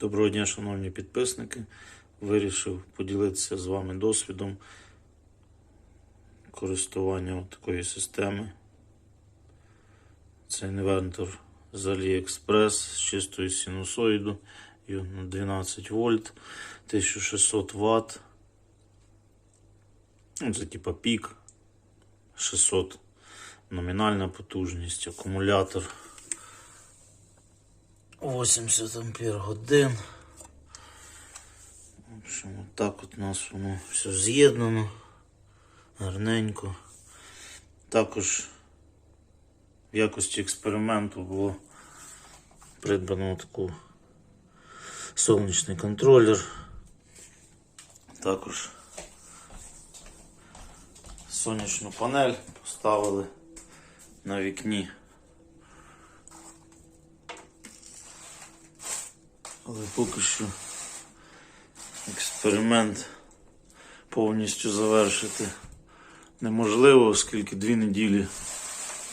Доброго дня, шановні підписники. Вирішив поділитися з вами досвідом користування такої системи. Це інвертор з AliExpress з чистою синусоїду на 12 вольт, 1600 Вт. Ну, Це типа пік 600 номінальна потужність, акумулятор 80 ампер годин. В общем, от так от у нас воно все з'єднано гарненько. Також в якості експерименту було придбано таку сонячний контролер. Також сонячну панель поставили на вікні. Але поки що експеримент повністю завершити неможливо, оскільки дві неділі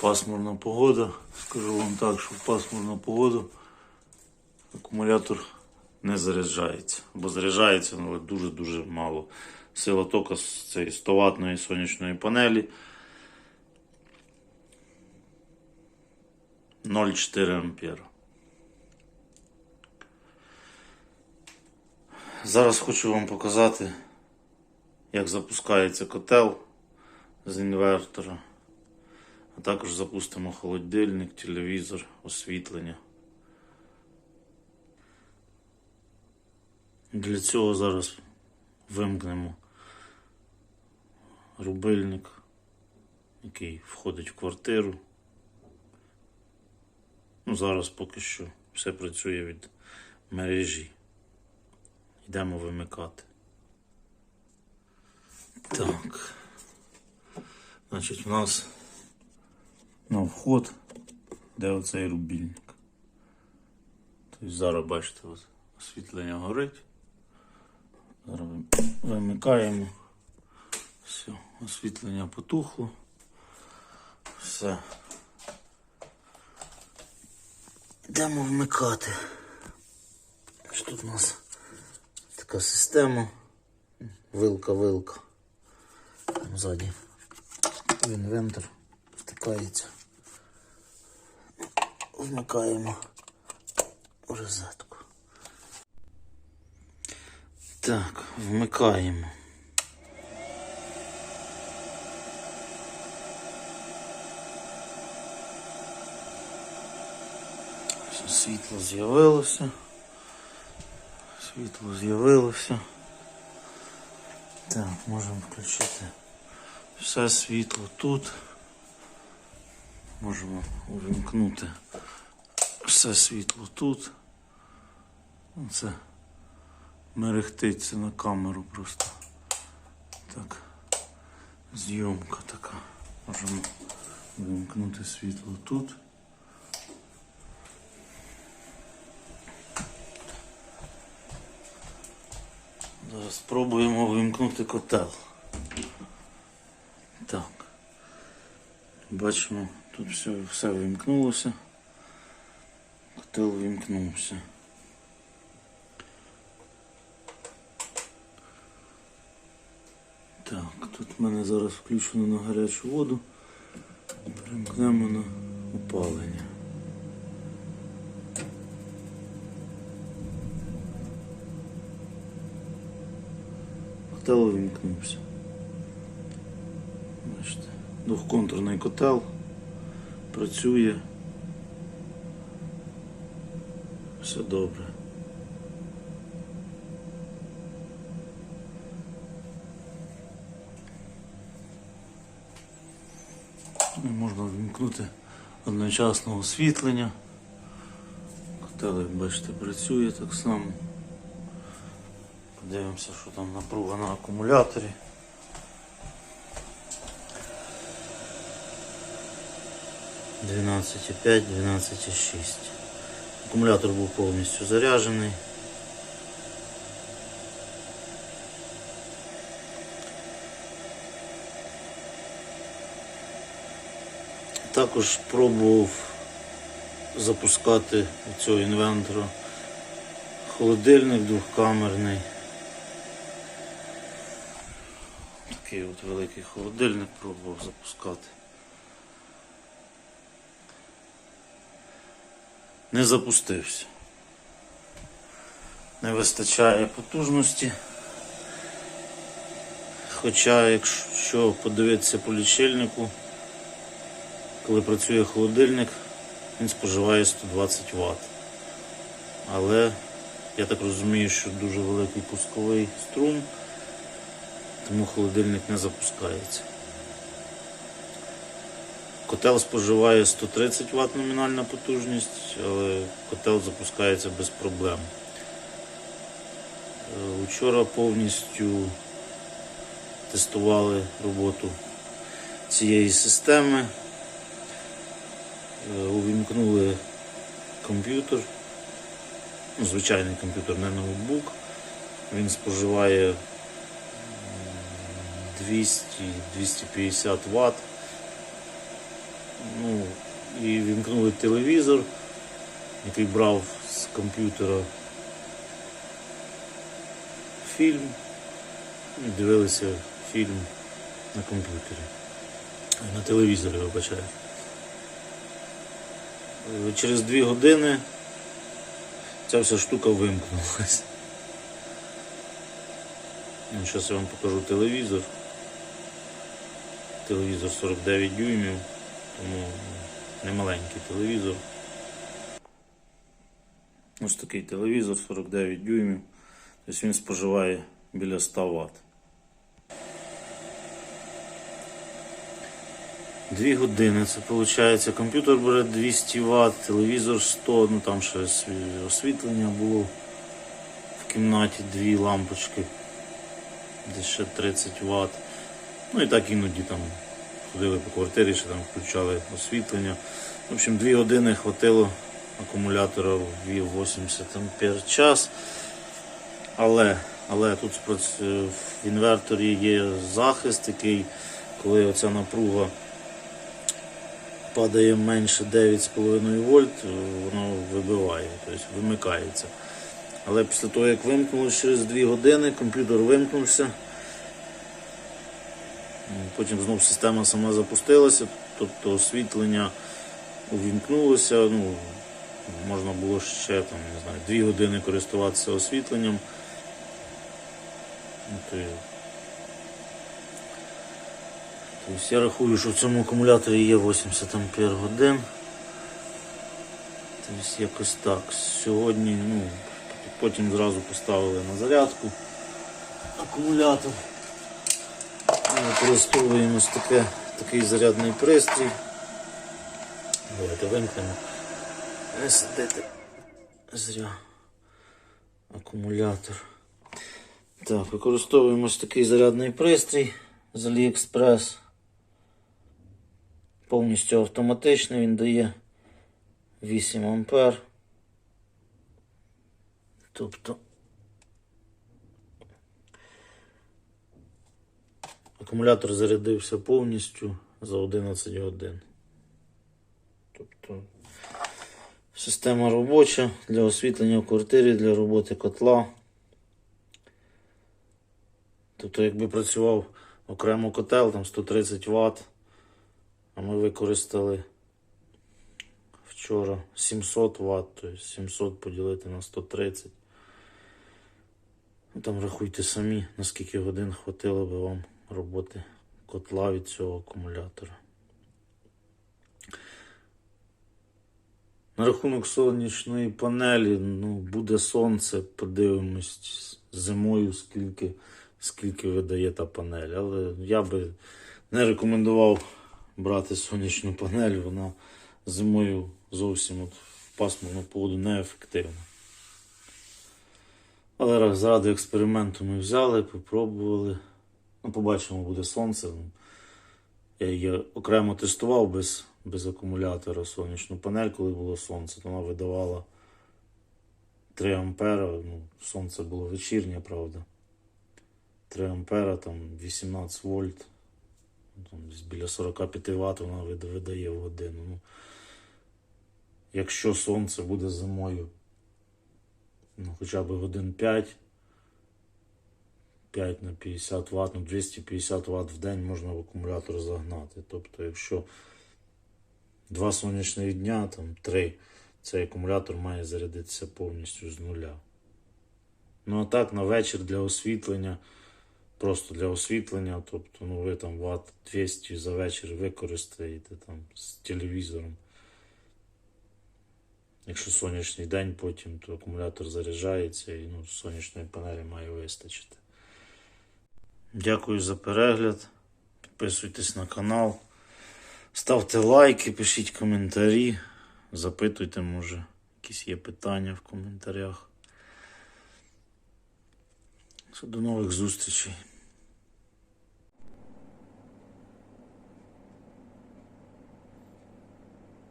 пасмурна погода. Скажу вам так, що в пасмурну погоду акумулятор не заряджається. Бо заряджається, але дуже-дуже мало. Сила тока з цієї 100 ватної сонячної панелі 0,4 ампера. Зараз хочу вам показати, як запускається котел з інвертора. А також запустимо холодильник, телевізор, освітлення. Для цього зараз вимкнемо рубильник, який входить в квартиру. Ну, зараз поки що все працює від мережі. Йдемо вимикати. Так. Значить, у нас на вход, де оцей рубільник. Тобто зараз бачите, освітлення горить. Зараз вимикаємо. Все, освітлення потухло. Все. Йдемо вмикати. Що тут у нас? Така система. Вилка-вилка. Там ззаді інвентор втикається. Вмикаємо в розетку. Так, вмикаємо. Світло з'явилося. Світло з'явилося. Так, можемо включити все світло тут. Можемо увімкнути все світло тут. Це мерехтиться на камеру просто. Так. Зйомка така. Можемо вимкнути світло тут. Зараз спробуємо вимкнути котел. Так. Бачимо, тут все, все вимкнулося. Котел вимкнувся. Так, тут в мене зараз включено на гарячу воду. Перемкнемо на опалення. Котел увімкнувся. Бачите, двохконтурний котел працює. Все добре. І можна вімкнути одночасно освітлення. Котел, як бачите, працює так само. Подивимося, що там напруга на акумуляторі. Двенадцять і п'ять, дванадцять і шість. Акумулятор був повністю заряджений. Також пробував запускати у цього інвентора Холодильник двохкамерний. Такий от великий холодильник пробував запускати. Не запустився. Не вистачає потужності. Хоча, якщо подивитися по лічильнику, коли працює холодильник, він споживає 120 Вт. Але я так розумію, що дуже великий пусковий струм, тому холодильник не запускається. Котел споживає 130 Вт номінальна потужність, але котел запускається без проблем. Е, Учора повністю тестували роботу цієї системи. Е, Увімкнули комп'ютер, ну, звичайний комп'ютер, не ноутбук. Він споживає 200-250 Вт. Ну, і вімкнули телевізор, який брав з комп'ютера фільм. І дивилися фільм на комп'ютері. На телевізорі, вибачаю. Е, Через дві години ця вся штука вимкнулася. Ну, зараз я вам покажу телевізор. Телевізор 49 дюймів, тому не маленький телевізор. Ось такий телевізор 49 дюймів. Тобто він споживає біля 100 Вт. Дві години це виходить. Комп'ютер бере 200 Вт, телевізор 100, ну там ще освітлення було в кімнаті дві лампочки, десь ще 30 Вт. Ну і так іноді там ходили по квартирі, ще там включали освітлення. В общем, дві години хватило акумулятора ввів 80 ампер час. Але, але тут в інверторі є захист, який, коли оця напруга падає менше 9,5 вольт, е, воно вибиває, тобто вимикається. Але після того, як вимкнулося через 2 години, комп'ютер вимкнувся. Потім знов система сама запустилася, тобто освітлення увімкнулося. Ну, можна було ще там, не знаю, 2 години користуватися освітленням. Тобто я рахую, що в цьому акумуляторі є 80 ампер годин. Тобто якось так. Сьогодні, ну, потім зразу поставили на зарядку акумулятор. Використовуємо ось таке, такий зарядний пристрій. Давайте вимкнемо. Не сидити зря акумулятор. Так, використовуємо ось такий зарядний пристрій з AliExpress. Повністю автоматичний, він дає 8 ампер. Тобто акумулятор зарядився повністю за 11 годин. Тобто система робоча для освітлення в квартирі, для роботи котла. Тобто, якби працював окремо котел, там 130 Вт, а ми використали вчора 700 Вт, тобто 700 поділити на 130. Ну, там рахуйте самі, на скільки годин хватило би вам роботи котла від цього акумулятора. На рахунок сонячної панелі, ну, буде сонце, подивимось зимою, скільки, скільки видає та панель. Але я би не рекомендував брати сонячну панель, вона зимою зовсім от в пасмурну погоду неефективна. Але заради експерименту ми взяли, попробували. Ну, побачимо, буде сонце. Я її окремо тестував без, без акумулятора сонячну панель, коли було сонце, то вона видавала 3 ампера. Ну, сонце було вечірнє, правда. 3 ампера, там 18 вольт. Там, біля 45 Вт вона видає в годину. Ну, якщо сонце буде зимою ну, хоча б годин 5. 5 на 50 Вт, ну 250 Вт в день можна в акумулятор загнати. Тобто, якщо два сонячних дня, там три, цей акумулятор має зарядитися повністю з нуля. Ну а так, на вечір для освітлення, просто для освітлення, тобто, ну ви там Вт 200 за вечір використаєте там з телевізором. Якщо сонячний день потім, то акумулятор заряджається і ну, сонячної панелі має вистачити. Дякую за перегляд. Підписуйтесь на канал. Ставте лайки, пишіть коментарі. Запитуйте, може, якісь є питання в коментарях. До нових зустрічей.